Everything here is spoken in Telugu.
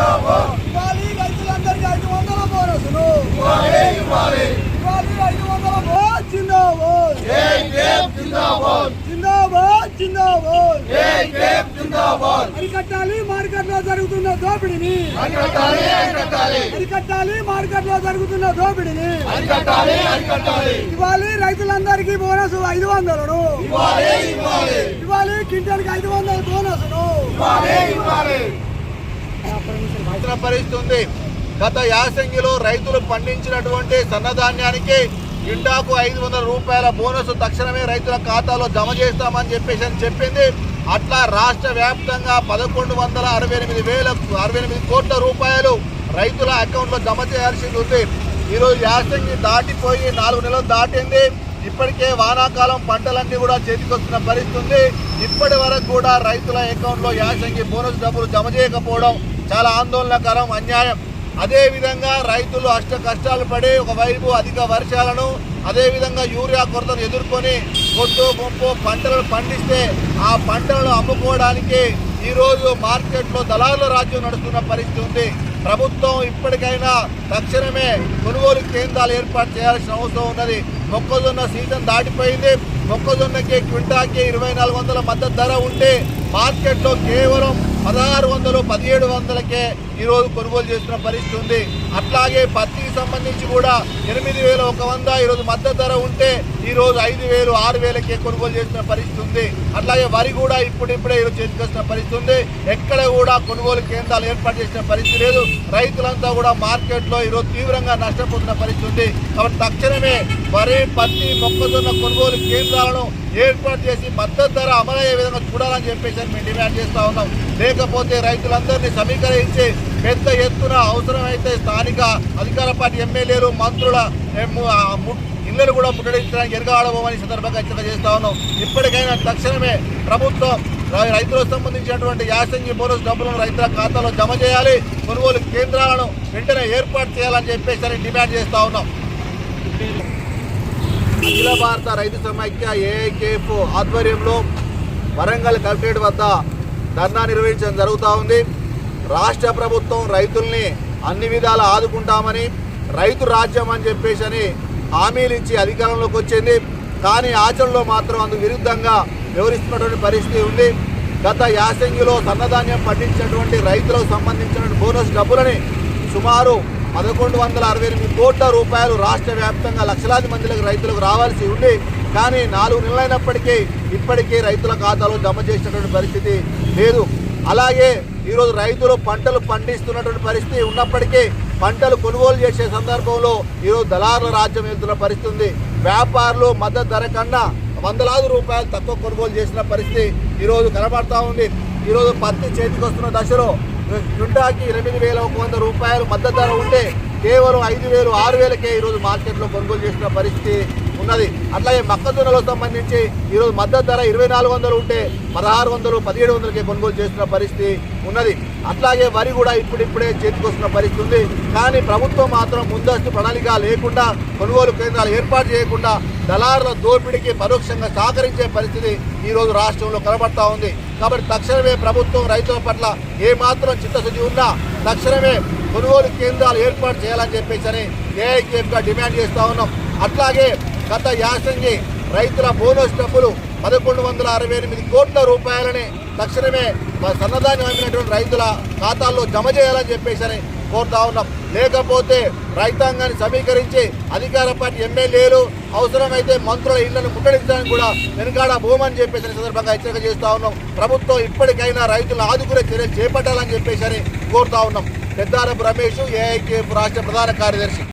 ఇవ్వాలి రైతులందరికీ ఐదు వందల బోనసులు. ఇవ్వాలి ఐదు వందల బో జిందాబాద్. జిందాబాద్. జిందాబాద్ అరికట్టాలి మార్కెట్లో జరుగుతున్న దోపిడీని. అరికట్టాలి మార్కెట్లో జరుగుతున్న దోపిడీని. ఇవ్వాలి రైతులందరికీ బోనస్ ఐదు వందలను. ఇవ్వాలి క్వింటల్కి ఐదు వందల బోనస్ను పరిస్థితి ఉంది గత యాసంగిలో రైతులు పండించినటువంటి సన్నధాన్యానికి గిండాకు ఐదు వందల రూపాయల బోనస్ తక్షణమే రైతుల ఖాతాలో జమ చేస్తామని చెప్పేసి అని చెప్పింది. అట్లా రాష్ట్ర వ్యాప్తంగా పదకొండు వందల అరవై ఎనిమిది వేల అరవై ఎనిమిది కోట్ల రూపాయలు రైతుల అకౌంట్లో జమ చేయాల్సింది ఉంది. ఈరోజు యాసంగి దాటిపోయి నాలుగు నెలలు దాటింది. ఇప్పటికే వానాకాలం పంటలన్నీ కూడా చేతికొస్తున్న పరిస్థితి ఉంది. ఇప్పటి వరకు కూడా రైతుల అకౌంట్లో యాసంగి బోనస్ డబ్బులు జమ చేయకపోవడం చాలా ఆందోళనకరం అన్యాయం. అదేవిధంగా రైతులు అష్ట కష్టాలు పడి ఒకవైపు అధిక వర్షాలను అదేవిధంగా యూరియా కొరతను ఎదుర్కొని కొట్టు గుంపు పంటలను పండిస్తే ఆ పంటలను అమ్ముకోవడానికి ఈరోజు మార్కెట్లో దళారుల రాజ్యం నడుస్తున్న పరిస్థితి ఉంది. ప్రభుత్వం ఇప్పటికైనా తక్షణమే కొనుగోలు కేంద్రాలు ఏర్పాటు చేయాల్సిన అవసరం ఉన్నది. మొక్కజొన్న సీజన్ దాటిపోయింది. మొక్కజొన్నకి క్వింటాకి ఇరవై నాలుగు వందల మద్దతు ధర ఉంటే మార్కెట్లో కేవలం పదహారు వందలు పదిహేడు వందలకే ఈరోజు కొనుగోలు చేస్తున్న పరిస్థితి ఉంది. అట్లాగే పత్తికి సంబంధించి కూడా ఎనిమిది వేల ఒక వంద ఈరోజు మద్దతు ధర ఉంటే ఈరోజు ఐదు వేలు ఆరు వేలకే కొనుగోలు చేస్తున్న పరిస్థితి ఉంది. అట్లాగే వరి కూడా ఇప్పుడిప్పుడే ఈరోజు చేతికొస్తున్న పరిస్థితి ఉంది. ఎక్కడ కూడా కొనుగోలు కేంద్రాలు ఏర్పాటు చేసిన పరిస్థితి లేదు. రైతులంతా కూడా మార్కెట్లో ఈరోజు తీవ్రంగా నష్టపోతున్న పరిస్థితి ఉంది. కాబట్టి తక్షణమే వరి పత్తి మొక్కజొన్న కొనుగోలు కేంద్రాలను ఏర్పాటు చేసి మద్దతు ధర అమలయ్యే విధంగా చూడాలని చెప్పేసి మేము డిమాండ్ చేస్తూ ఉన్నాం. లేకపోతే రైతులందరినీ సమీకరించి పెద్ద ఎత్తున అవసరమైతే స్థానిక అధికార పార్టీ ఎమ్మెల్యేలు మంత్రుల ఇళ్ళను కూడా ముట్టడించడానికి ఎరగాడబోమని సందర్భంగా హెచ్చరిక చేస్తా ఉన్నాం. ఇప్పటికైనా తక్షణమే ప్రభుత్వం రైతులకు సంబంధించినటువంటి యాసంగి బోనస్ డబ్బులను రైతుల ఖాతాలో జమ చేయాలి. కొనుగోలు కేంద్రాలను వెంటనే ఏర్పాటు చేయాలని చెప్పేసి అని డిమాండ్ చేస్తా ఉన్నాం. అఖిల భారత రైతు సమైక్య ఏఐకేఎఫ్ ఆధ్వర్యంలో వరంగల్ కలెక్టరేట్ వద్ద ధర్నా నిర్వహించడం జరుగుతూ ఉంది. రాష్ట్ర ప్రభుత్వం రైతుల్ని అన్ని విధాలు ఆదుకుంటామని రైతు రాజ్యం అని చెప్పేసి అని హామీలు ఇచ్చి అధికారంలోకి వచ్చింది. కానీ ఆచరణలో మాత్రం అందుకు విరుద్ధంగా వ్యవహరిస్తున్నటువంటి పరిస్థితి ఉంది. గత యాసంగిలో సన్నధాన్యం పండించినటువంటి రైతులకు సంబంధించిన బోనస్ డబ్బులని సుమారు పదకొండు వందల అరవై ఎనిమిది కోట్ల రూపాయలు రాష్ట్ర వ్యాప్తంగా లక్షలాది మందిలకు రైతులకు రావాల్సి ఉంది. కానీ నాలుగు నెలలైనప్పటికీ ఇప్పటికీ రైతుల ఖాతాలో జమ చేసినటువంటి పరిస్థితి లేదు. అలాగే ఈరోజు రైతులు పంటలు పండిస్తున్నటువంటి పరిస్థితి ఉన్నప్పటికీ పంటలు కొనుగోలు చేసే సందర్భంలో ఈరోజు దళారుల రాజ్యం వెళ్తున్న పరిస్థితి ఉంది. వ్యాపారులు మద్దతు ధర కన్నా వందలాది రూపాయలు తక్కువ కొనుగోలు చేసిన పరిస్థితి ఈరోజు కనబడతా ఉంది. ఈరోజు పత్తి చేతికి వస్తున్న దశలో క్వింటాకి ఎనిమిది వేల ఒక వంద రూపాయలు మద్దతు ధర ఉంటే కేవలం ఐదు వేలు ఆరు వేలకే ఈరోజు మార్కెట్లో కొనుగోలు చేసిన పరిస్థితి ఉన్నది. అట్లాగే మొక్కజొన్నలకు సంబంధించి ఈరోజు మద్దతు ధర ఇరవై నాలుగు వందలు ఉంటే పదహారు వందలు పదిహేడు వందలకే కొనుగోలు చేస్తున్న పరిస్థితి ఉన్నది. అట్లాగే వరి కూడా ఇప్పుడిప్పుడే చేతికొస్తున్న పరిస్థితి ఉంది. కానీ ప్రభుత్వం మాత్రం ముందస్తు ప్రణాళిక లేకుండా కొనుగోలు కేంద్రాలు ఏర్పాటు చేయకుండా దళారుల దోపిడీకి పరోక్షంగా సహకరించే పరిస్థితి ఈరోజు రాష్ట్రంలో కనబడతా ఉంది. కాబట్టి తక్షణమే ప్రభుత్వం రైతుల పట్ల ఏమాత్రం చిత్తశుద్ధి ఉన్నా తక్షణమే కొనుగోలు కేంద్రాలు ఏర్పాటు చేయాలని చెప్పేసి అని ఏఐకేఎఫ్గా డిమాండ్ చేస్తా ఉన్నాం. అట్లాగే గత యాసంగి రైతుల బోనస్ డబ్బులు పదకొండు వందల అరవై ఎనిమిది కోట్ల రూపాయలని తక్షణమే మ- సన్నధాన్యం అమ్మినటువంటి రైతుల ఖాతాల్లో జమ చేయాలని చెప్పేసి కోరుతా ఉన్నాం. లేకపోతే రైతాంగాన్ని సమీకరించి అధికార పార్టీ ఎమ్మెల్యేలు అవసరమైతే మంత్రుల ఇళ్ళను ముట్టడించడానికి కూడా వెనుకాడ భూమని చెప్పేసి సందర్భంగా హెచ్చరిక చేస్తూ ఉన్నాం. ప్రభుత్వం ఇప్పటికైనా రైతులను ఆదుకునే చర్యలు చేపట్టాలని చెప్పేసి కోరుతా ఉన్నాం. పెద్దారపు రమేష్ ఏఐకేఎఫ్ రాష్ట్ర ప్రధాన కార్యదర్శి.